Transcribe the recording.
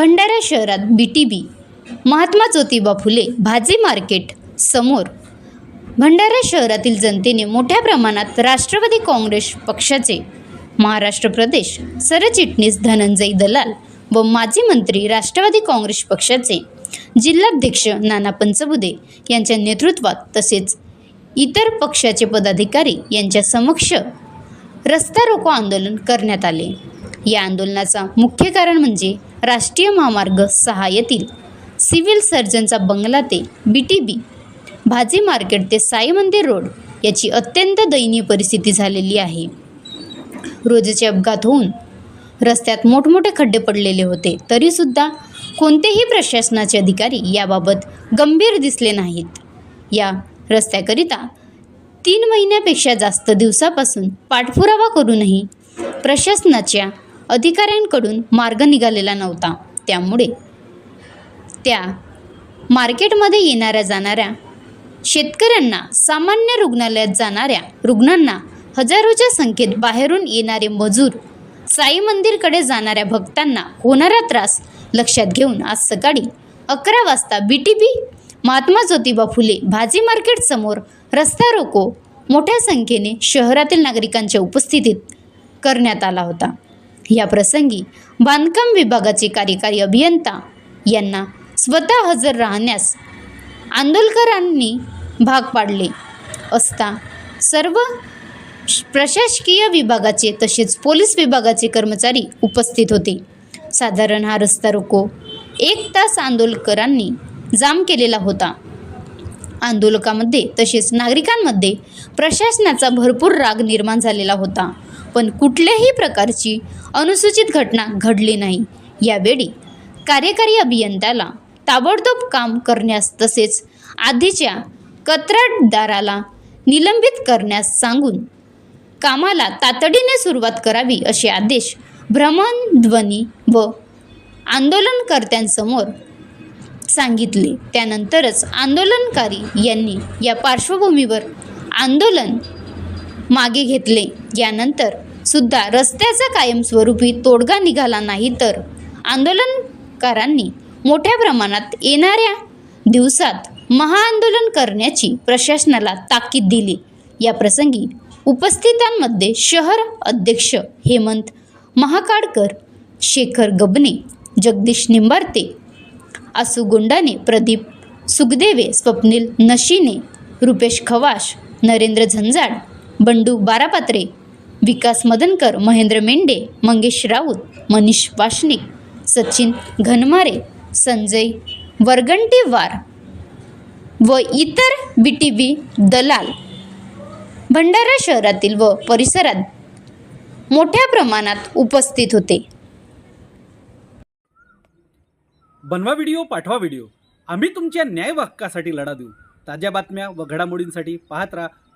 भंडारा शहरात B T B Mahatma Jyotiba Phule भाजी market समोर. भंडारा शहरातील जनतेने मोठ्या प्रमाणात राष्ट्रवादी काँग्रेस पक्षाचे महाराष्ट्र प्रदेश सरचिटणीस धनंजय दलाल व माजी मंत्री राष्ट्रवादी काँग्रेस पक्षाचे जिल्हाध्यक्ष नाना पंचबुदे यांच्या नेतृत्वात तसेच इतर पक्षाचे पदाधिकारी यांच्या समक्ष रस्ता रोको आंदोलन करण्यात आले. या आंदोलनाचा मुख्य कारण म्हणजे राष्ट्रीय महामार्ग सहा येथील सिव्हिल सर्जनचा बंगला ते बी टी बी भाजी मार्केट ते साई मंदिर रोड याची अत्यंत दयनीय परिस्थिती झालेली आहे. रोजचे अपघात होऊन रस्त्यात मोठमोठे खड्डे पडलेले होते तरीसुद्धा कोणतेही प्रशासनाचे अधिकारी याबाबत गंभीर दिसले नाहीत. या रस्त्याकरिता तीन महिन्यापेक्षा जास्त दिवसापासून पाठपुरावा करूनही प्रशासनाच्या अधिकाऱ्यांकडून मार्ग निघालेला नव्हता. त्यामुळे त्या मार्केटमध्ये येणाऱ्या जाणाऱ्या शेतकऱ्यांना सामान्य रुग्णालयात जाणाऱ्या रुग्णांना हजारोच्या संख्येत बाहेरून येणारे मजूर साई मंदिरकडे जाणाऱ्या भक्तांना होणारा त्रास लक्षात घेऊन आज सकाळी अकरा वाजता B T B Mahatma Jyotiba Phule भाजी मार्केट समोर रस्ता रोको मोठ्या संख्येने शहरातील नागरिकांच्या उपस्थितीत करण्यात आला होता. या प्रसंगी बांधकाम विभागाचे कार्यकारी अभियंता यांना स्वतः हजर राहण्यास आंदोलकरांनी भाग पाडले असता सर्व प्रशासकीय विभागाचे तसेच पोलीस विभागाचे कर्मचारी उपस्थित होते. साधारण हा रस्ता रोको एक तास आंदोलकरांनी जाम केलेला होता. आंदोलकामध्ये तसेच नागरिकांमध्ये प्रशासनाचा भरपूर राग निर्माण झालेला होता. पण कुठल्याही प्रकारची अनुसूचित घटना घडली नाही. यावेळी कार्यकारी अभियंत्याला ताबडतोब काम करण्यास तसेच आधीच्या कत्राटदाराला निलंबित करण्यास सांगून कामाला तातडीने सुरुवात करावी असे आदेश भ्रमणध्वनी व आंदोलनकर्त्यांसमोर सांगितले. त्यानंतरच आंदोलनकारी यांनी या पार्श्वभूमीवर आंदोलन मागे घेतले. यानंतर सुद्धा रस्त्याचा कायमस्वरूपी तोडगा निघाला नाही तर आंदोलनकारांनी मोठ्या प्रमाणात येणाऱ्या दिवसात महाआंदोलन करण्याची प्रशासनाला ताकीद दिली. या प्रसंगी उपस्थितांमध्ये शहर अध्यक्ष हेमंत महाकाडकर शेखर गबने जगदीश निंबार्ते आसू गोंडाने प्रदीप सुखदेवे स्वप्नील नशिने रुपेश खवाश नरेंद्र झंजाड बंडू बारापात्रे विकास मदनकर महेंद्र मेंढे मंगेश राऊत मनीष वाशनिक सचिन घनमारे संजय वरगंटीवार व इतर बी टी बी दलाल. भंडारा शहरातील व परिसरात मोठ्या प्रमाणात उपस्थित होते. बनवा व्हिडिओ पाठवा व्हिडिओ. आम्ही तुमच्या न्याय हक्कासाठी लढा देऊ. ताज्या बातम्या व घडामोडींसाठी पाहत राहा